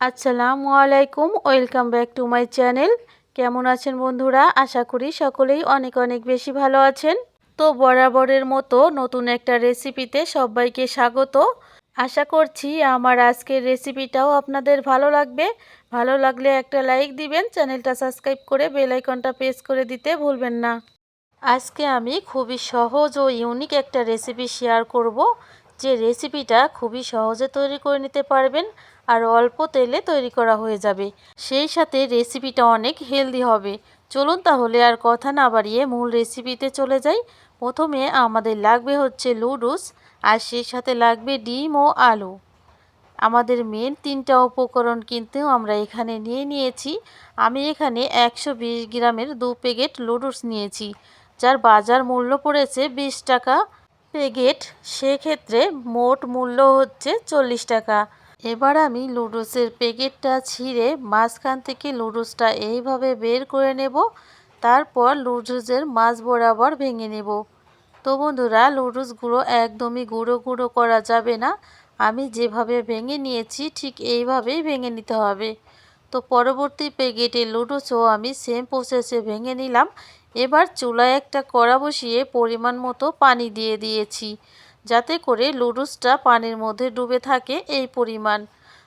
আসসালামু আলাইকুম, welcome back to my channel. কেমন আছেন বন্ধুরা? আশা করি সকলেই অনেক অনেক বেশি ভালো আছেন। তো বরাবরের মতো নতুন একটা রেসিপিতে সবাইকে স্বাগত। আশা করছি আমার আজকের রেসিপিটাও আপনাদের ভালো লাগবে। ভালো লাগলে একটা লাইক দিবেন, চ্যানেলটা সাবস্ক্রাইব করে বেল আইকনটা প্রেস করে দিতে ভুলবেন না। আজকে আমি খুবই সহজ ও ইউনিক একটা রেসিপি শেয়ার করব। যে রেসিপিটা খুবই সহজে তৈরি করে নিতে পারবেন। আর অল্প তেলে তৈরি করা হয়ে যাবে। সেই সাথে রেসিপিটা অনেক হেলদি হবে। চলুন তাহলে আর কথা না বাড়িয়ে মূল রেসিপিতে চলে যাই। প্রথমে আমাদের লাগবে হচ্ছে লুডুস আর সেই সাথে লাগবে ডিম ও আলু। আমাদের মেন তিনটা উপকরণ কিন্তু আমরা এখানে নিয়ে নিয়েছি। আমি এখানে একশো বিশ গ্রামের দু প্যাকেট লুডুস নিয়েছি, যার বাজার মূল্য পড়েছে বিশ টাকা। প্যাকেট সেক্ষেত্রে মোট মূল্য হচ্ছে চল্লিশ টাকা। এবার আমি লুডুসের প্যাকেটটা ছিঁড়ে মাঝখান থেকে লুডুসটা এইভাবে বের করে নেব, তারপর লুডুসের মাছ বরাবর ভেঙে নেব। তো বন্ধুরা লুডুসগুলো একদমই গুঁড়ো গুঁড়ো করা যাবে না। আমি যেভাবে ভেঙে নিয়েছি ঠিক এইভাবেই ভেঙে নিতে হবে। তো পরবর্তী প্যাকেটে লুডুসও আমি সেম প্রসেসে ভেঙে নিলাম। এবার চুলায় একটা কড়া বসিয়ে পরিমাণ মতো পানি দিয়ে দিয়েছি। যাতে করে লুডুসটা পানির মধ্যে ডুবে থাকে এই পরিমাণ।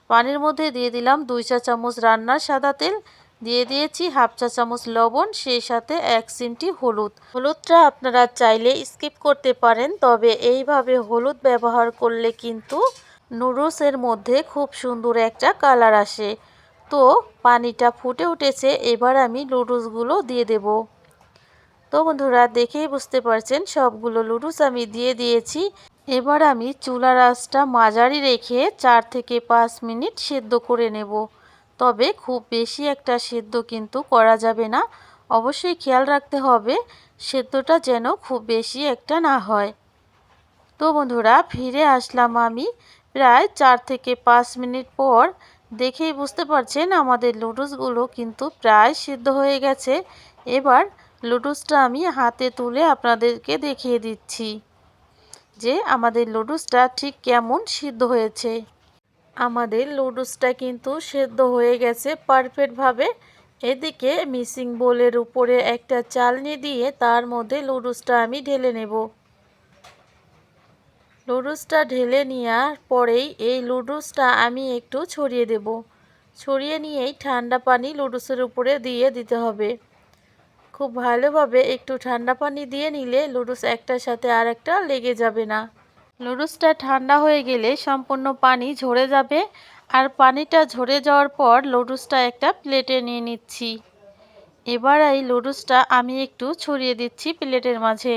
পানির মধ্যে দিয়ে দিলাম দুই চা চামচ রান্নার সাদা তেল, দিয়ে দিয়েছি হাফ চা চামচ লবণ, সেই সাথে এক চিমটি হলুদ। হলুদটা আপনারা চাইলে স্কিপ করতে পারেন, তবে এইভাবে হলুদ ব্যবহার করলে কিন্তু নুডলসের মধ্যে খুব সুন্দর একটা কালার আসে। তো পানিটা ফুটে উঠেছে, এবার আমি লুডুসগুলো দিয়ে দেব। তো বন্ধুরা দেখেই বুঝতে পারছেন, সবগুলো লুডুস আমি দিয়ে দিয়েছি। এবার আমি চুলার আঁচটা মাঝারি রেখে চার থেকে পাঁচ মিনিট সেদ্ধ করে নেব। তবে খুব বেশি একটা সেদ্ধ কিন্তু করা যাবে না। অবশ্যই খেয়াল রাখতে হবে, সেদ্ধটা যেন খুব বেশি একটা না হয়। তো বন্ধুরা ফিরে আসলাম আমি। প্রায় চার থেকে পাঁচ মিনিট পর দেখেই বুঝতে পারছেন আমাদের লুডুসগুলো কিন্তু প্রায় সিদ্ধ হয়ে গেছে। এবার লুডুসটা আমি হাতে তুলে আপনাদেরকে দেখিয়ে দিচ্ছি যে আমাদের লুডুসটা ঠিক কেমন সিদ্ধ হয়েছে। আমাদের লুডুসটা কিন্তু সেদ্ধ হয়ে গেছে পারফেক্টভাবে। এদিকে মিসিং বোলের উপরে একটা চালনি দিয়ে তার মধ্যে লুডুসটা আমি ঢেলে নেব। লুডুসটা ঢেলে নেওয়ার পরেই এই লুডুসটা আমি একটু ছড়িয়ে দেব। ছড়িয়ে নিয়েই ঠান্ডা পানি লুডুসের উপরে দিয়ে দিতে হবে। খুব ভালোভাবে একটু ঠান্ডা পানি দিয়ে নিলে লুডুস একটার সাথে আর একটা লেগে যাবে না। লুডুসটা ঠান্ডা হয়ে গেলে সম্পূর্ণ পানি ঝরে যাবে আর পানিটা ঝরে যাওয়ার পর লুডুসটা একটা প্লেটে নিয়ে নিচ্ছি। এবার এই লুডুসটা আমি একটু ছড়িয়ে দিচ্ছি প্লেটের মাঝে।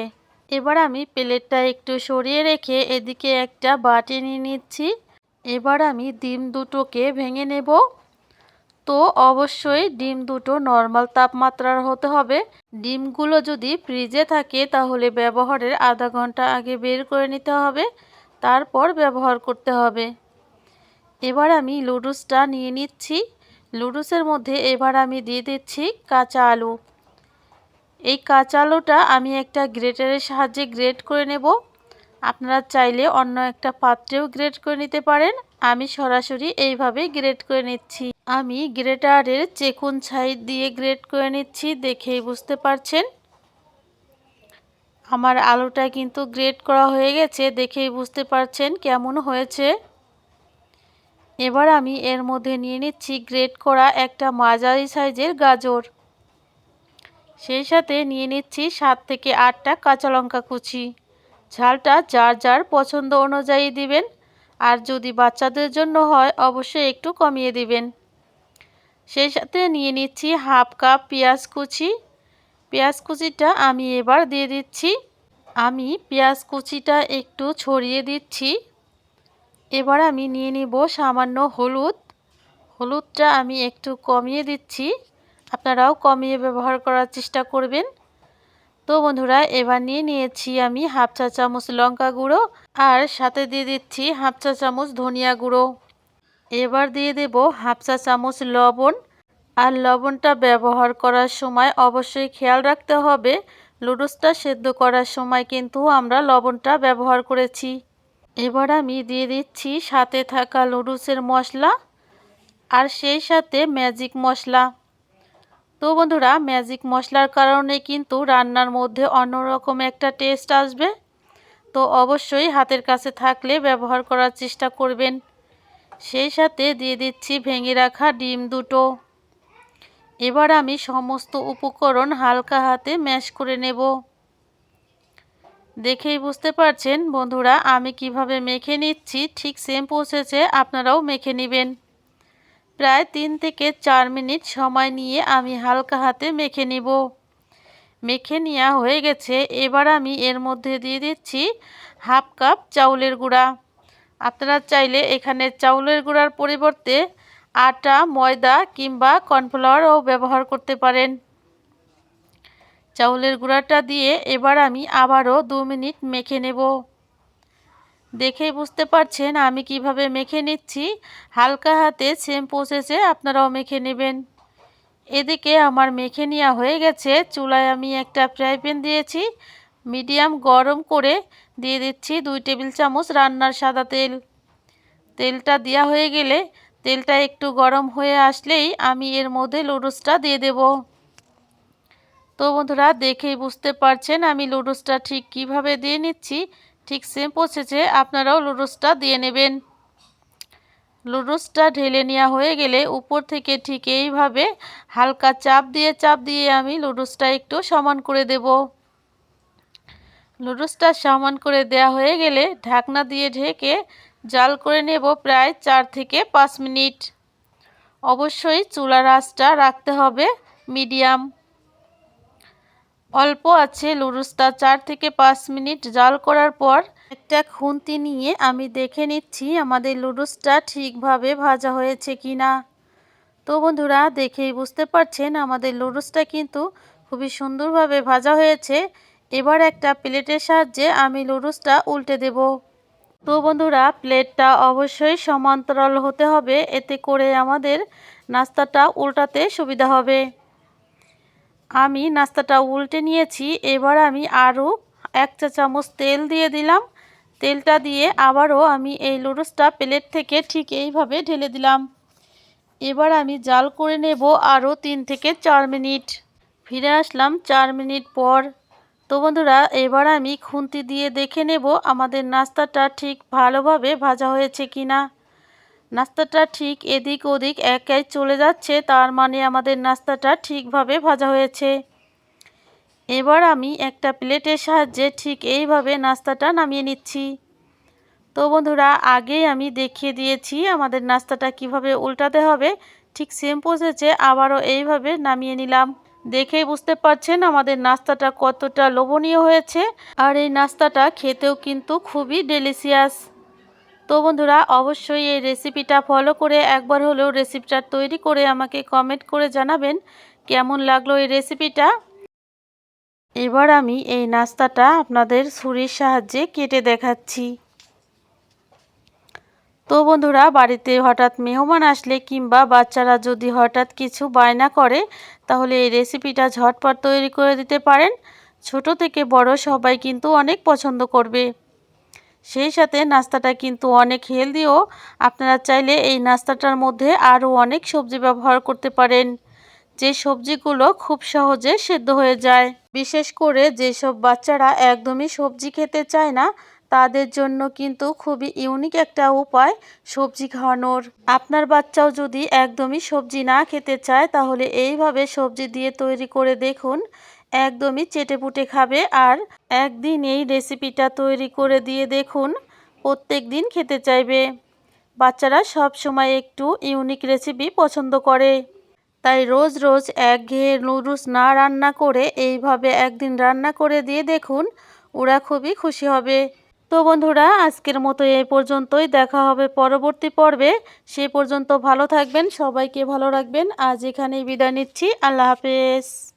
এবার আমি প্লেটটা একটু সরিয়ে রেখে এদিকে একটা বাটি নিয়ে নিচ্ছি। এবার আমি ডিম দুটোকে ভেঙে নেব। তো অবশ্যই ডিম দুটো নর্মাল তাপমাত্রার হতে হবে। ডিমগুলো যদি ফ্রিজে থাকে তাহলে ব্যবহারের আধা ঘণ্টা আগে বের করে নিতে হবে, তারপর ব্যবহার করতে হবে। এবার আমি লুডুসটা নিয়ে নিচ্ছি। লুডুসের মধ্যে এবার আমি দিয়ে দিচ্ছি কাঁচা আলু। এই কাঁচা আলুটা আমি একটা গ্রেটারের সাহায্যে গ্রেট করে নেব। আপনারা চাইলে অন্য একটা পাত্রেও গ্রেট করে নিতে পারেন। আমি সরাসরি এইভাবে গ্রেট করে নিচ্ছি। আমি গ্রেটারের চেকুন সাইড দিয়ে গ্রেট করে নিচ্ছি, দেখেই বুঝতে পারছেন? আমার আলুটা কিন্তু গ্রেট করা হয়ে গেছে, দেখেই বুঝতে পারছেন কেমন হয়েছে? এবার আমি এর মধ্যে নিয়ে নিচ্ছি গ্রেট করা একটা মাঝারি সাইজের গাজর। সেই সাথে নিয়ে নিচ্ছি সাত থেকে আটটা কাঁচা লঙ্কা কুচি। ঝালটা যার যার পছন্দ অনুযায়ী দিবেন, আর যদি বাচ্চাদের জন্য হয়, অবশ্যই একটু কমিয়ে দিবেন। সেই সাথে নিয়ে নিচ্ছি হাফ কাপ পেঁয়াজ কুচি। পেঁয়াজ কুচিটা আমি এবার দিয়ে দিচ্ছি। আমি পেঁয়াজ কুচিটা একটু ছড়িয়ে দিচ্ছি। এবার আমি নিয়ে নিব সামান্য হলুদ। হলুদটা আমি একটু কমিয়ে দিচ্ছি। আপনারাও কমিয়ে ব্যবহার করার চেষ্টা করবেন। তো বন্ধুরা, এবার নিয়ে নিয়েছি আমি হাফ চা চামচ লঙ্কা গুঁড়ো আর সাথে দিয়ে দিচ্ছি হাফ চা চামচ ধনিয়া গুঁড়ো। এবার দিয়ে দেব হাফ চা চামচ লবণ। আর লবণটা ব্যবহার করার সময় অবশ্যই খেয়াল রাখতে হবে লুডুসটা সেদ্ধ করার সময় কিন্তু আমরা লবণটা ব্যবহার করেছি। এবার আমি দিয়ে দিচ্ছি সাথে থাকা লুডুসের মশলা আর সেই সাথে ম্যাজিক মশলা। তো বন্ধুরা, ম্যাজিক মশলার কারণে কিন্তু রান্নার মধ্যে অন্যরকম একটা টেস্ট আসবে। তো অবশ্যই হাতের কাছে থাকলে ব্যবহার করার চেষ্টা করবেন। সেই সাথে দিয়ে দিচ্ছি ভেঙে রাখা ডিম দুটো। এবার আমি সমস্ত উপকরণ হালকা হাতে ম্যাশ করে নেব। দেখেই বুঝতে পারছেন বন্ধুরা, আমি কীভাবে মেখে নিচ্ছি, ঠিক সেম প্রসেসে আপনারাও মেখে নেবেন। প্রায় তিন থেকে চার মিনিট সময় নিয়ে আমি হালকা হাতে মেখে নিব। মেখে নেওয়া হয়ে গেছে, এবার আমি এর মধ্যে দিয়ে দিচ্ছি হাফ কাপ চাউলের গুঁড়া। আপনারা চাইলে এখানে চাউলের গুঁড়ার পরিবর্তে আটা, ময়দা কিংবা কর্নফ্লাওয়ারও ব্যবহার করতে পারেন। চাউলের গুঁড়াটা দিয়ে এবার আমি আবারও দু মিনিট মেখে নেব। দেখে বুঝতে পারছেন আমি কীভাবে মেখে নিচ্ছি। হালকা হাতে সেম প্রসেসে আপনারাও মেখে নেবেন। এদিকে আমার মেখে নেওয়া হয়ে গেছে। চুলায় আমি একটা ফ্রাই প্যান দিয়েছি। মিডিয়াম গরম করে দিয়ে দিচ্ছি দুই টেবিল চামচ রান্নার সাদা তেল। তেলটা দেওয়া হয়ে গেলে তেলটা একটু গরম হয়ে আসলেই আমি এর মধ্যে লুডুসটা দিয়ে দেব। তো বন্ধুরা, দেখেই বুঝতে পারছেন আমি লুডুসটা ঠিক কীভাবে দিয়ে নিচ্ছি। ঠিক সেম প্রসেসে আপনারাও লুডুসটা দিয়ে নেবেন। লুডুসটা ঢেলে নেওয়া হয়ে গেলে উপর থেকে ঠিক এইভাবে হালকা চাপ দিয়ে চাপ দিয়ে আমি লুডুসটা একটু সমান করে দেব। লুডুসটা সমান করে দেয়া হয়ে গেলে ঢাকনা দিয়ে ঢেকে জাল করে নেব প্রায় চার থেকে পাঁচ মিনিট। অবশ্যই চুলার আঁচটা রাখতে হবে মিডিয়াম। অল্প আছে লুডুসটা চার থেকে পাঁচ মিনিট জাল করার পর একটা খুন্তি নিয়ে আমি দেখে নিচ্ছি আমাদের লুডুসটা ঠিকভাবে ভাজা হয়েছে কি না তো বন্ধুরা, দেখেই বুঝতে পারছেন আমাদের লুডুসটা কিন্তু খুবই সুন্দরভাবে ভাজা হয়েছে। এবার একটা প্লেটের সাহায্যে আমি লুডুসটা উল্টে দেব। তো বন্ধুরা, প্লেটটা অবশ্যই সমান্তরাল হতে হবে। এতে করে আমাদের নাস্তাটা উল্টাতে সুবিধা হবে। আমি নাস্তাটা উল্টে নিয়েছি। এবার আমি আরও এক চা চামচ তেল দিয়ে দিলাম। তেলটা দিয়ে আবারও আমি এই লুডুসটা প্লেট থেকে ঠিক এইভাবে ঢেলে দিলাম। এবার আমি জাল করে নেব আরও তিন থেকে চার মিনিট। ফিরে আসলাম চার মিনিট পর। তো বন্ধুরা, এবার আমি খুন্তি দিয়ে দেখে নেব আমাদের নাস্তাটা ঠিক ভালোভাবে ভাজা হয়েছে কি না নাস্তাটা ঠিক এদিক ওদিক একাই চলে যাচ্ছে, তার মানে আমাদের নাস্তাটা ঠিকভাবে ভাজা হয়েছে। এবার আমি একটা প্লেটের সাহায্যে ঠিক এইভাবে নাস্তাটা নামিয়ে নিচ্ছি। তো বন্ধুরা আগেই আমি দেখিয়ে দিয়েছি আমাদের নাস্তাটা কীভাবে উল্টাতে হবে। ঠিক সেম প্রসেসে আবারও এইভাবে নামিয়ে নিলাম। দেখেই বুঝতে পারছেন আমাদের নাস্তাটা কতটা লোভনীয় হয়েছে। আর এই নাস্তাটা খেতেও কিন্তু খুবই ডেলিশিয়াস তো বন্ধুরা, অবশ্যই এই রেসিপিটা ফলো করে একবার হলেও রেসিপিটা তৈরি করে আমাকে কমেন্ট করে জানাবেন কেমন লাগল এই রেসিপিটা এবার আমি এই নাস্তাটা আপনাদের ছুরির সাহায্যে কেটে দেখাচ্ছি। তো বন্ধুরা, বাড়িতে হঠাৎ মেহমান আসলে কিংবা বাচ্চারা যদি হঠাৎ কিছু বায়না করে, তাহলে এই রেসিপিটা ঝটপট তৈরি করে দিতে পারেন। ছোট থেকে বড় সবাই কিন্তু অনেক পছন্দ করবে। সেই সাথে নাস্তাটা কিন্তু অনেক হেলদিও। আপনারা চাইলে এই নাস্তাটার মধ্যে আরও অনেক সবজি ব্যবহার করতে পারেন। যে সবজিগুলো খুব সহজে সেদ্ধ হয়ে যায়। বিশেষ করে যেসব বাচ্চারা একদমই সবজি খেতে চায় না তাদের জন্য কিন্তু খুবই ইউনিক একটা উপায়, সবজি খাওয়ানোর। আপনার বাচ্চাও যদি একদমই সবজি না খেতে চায়, তাহলে এইভাবে সবজি দিয়ে তৈরি করে দেখুন, একদমই চেটেপুটে খাবে। আর একদিন এই রেসিপিটা তৈরি করে দিয়ে দেখুন, প্রত্যেক দিন খেতে চাইবে। বাচ্চারা সব সময় একটু ইউনিক রেসিপি পছন্দ করে। তাই রোজ রোজ একঘেয়ে নুডলস না রান্না করে, এইভাবে একদিন রান্না করে দিয়ে দেখুন, ওরা খুবই খুশি হবে। তো বন্ধুরা, আজকের মতো এই পর্যন্তই। দেখা হবে পরবর্তী পর্বে। সে পর্যন্ত ভালো থাকবেন, সবাইকে ভালো রাখবেন। আজ এখানেই বিদায় নিচ্ছি। আল্লাহ হাফেজ।